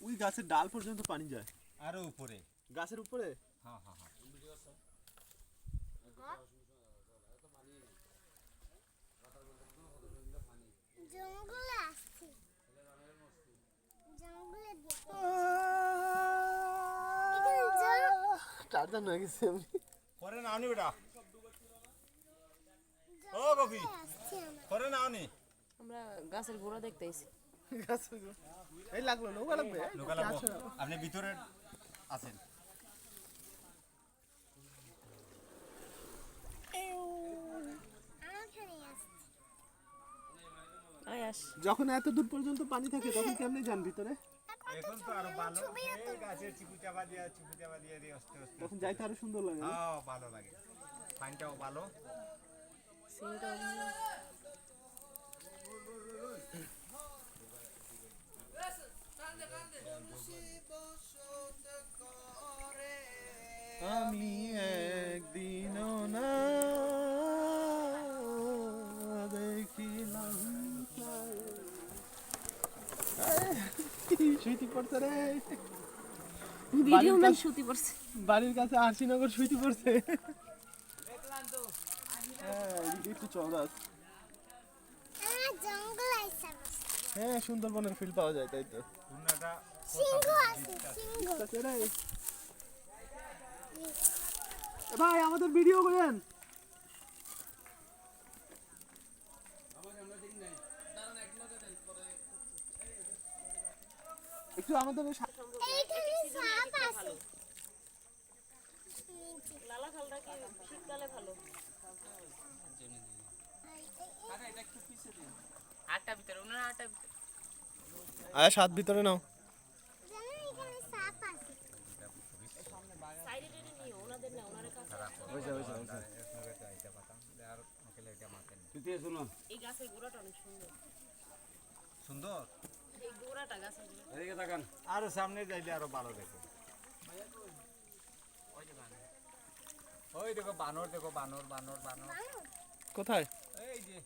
ওই গাছের ডাল পর্যন্ত পানি যায়। আরও উপরে। গাছের উপরে? হ্যাঁ হ্যাঁ হ্যাঁ। জঙ্গলে আসছি। জঙ্গলে দেখে টারজান গেছে আমি। করে নাও নি বেটা। ও আমরা। করে নাও নি। আমরা গাছের গোড়া দেখতে আইছি। গাছের এই লাগল নৌকা লাগবে? আপনি ভিতরে আছেন। যখন এত দূর পর্যন্ত পানি থাকে তখন কেমনে যান ভিতরে? এখন তো আরও ভালো। গাছের চিকু চাপা দিয়া চিকু চাপা দিয়া দিয়ে আস্তে আস্তে তখন যাইতে আরও সুন্দর লাগে। হ্যাঁ ভালো লাগে। পানিটাও ভালো। সিনটাও আমি একদিনও না দেখিলাম সুইতি পড়ছে রে। ভিডিও বাড়ির ম্যান কাছে- সুতি পড়ছে। বাড়ির কাছে আরশিনগর সুইতি পড়ছে। হ্যাঁ একটু হ্যাঁ সুন্দরবনের ফিল পাওয়া যায় তাই তো। সিংহ আছে সিংহ। ভাই আমাদের ভিডিও করেন। একটু আমাদের লালা খালটা কি শীতকালে ভালো? আটটা ভিতরে ওনার আটটা ভিতরে। আয়া সাত ভিতরে নাও জানো এখানে সাপ আছে সাইডে টেনে নিও ওনাদের না ওনার কাছে এই গাছের গোড়াটা অনেক সুন্দর গাছের আরও সামনে যাইলে আরও ভালো দেখো ওই দেখো বানর দেখো বানর বানর বানর কোথায়? এই যে।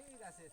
এই গাছে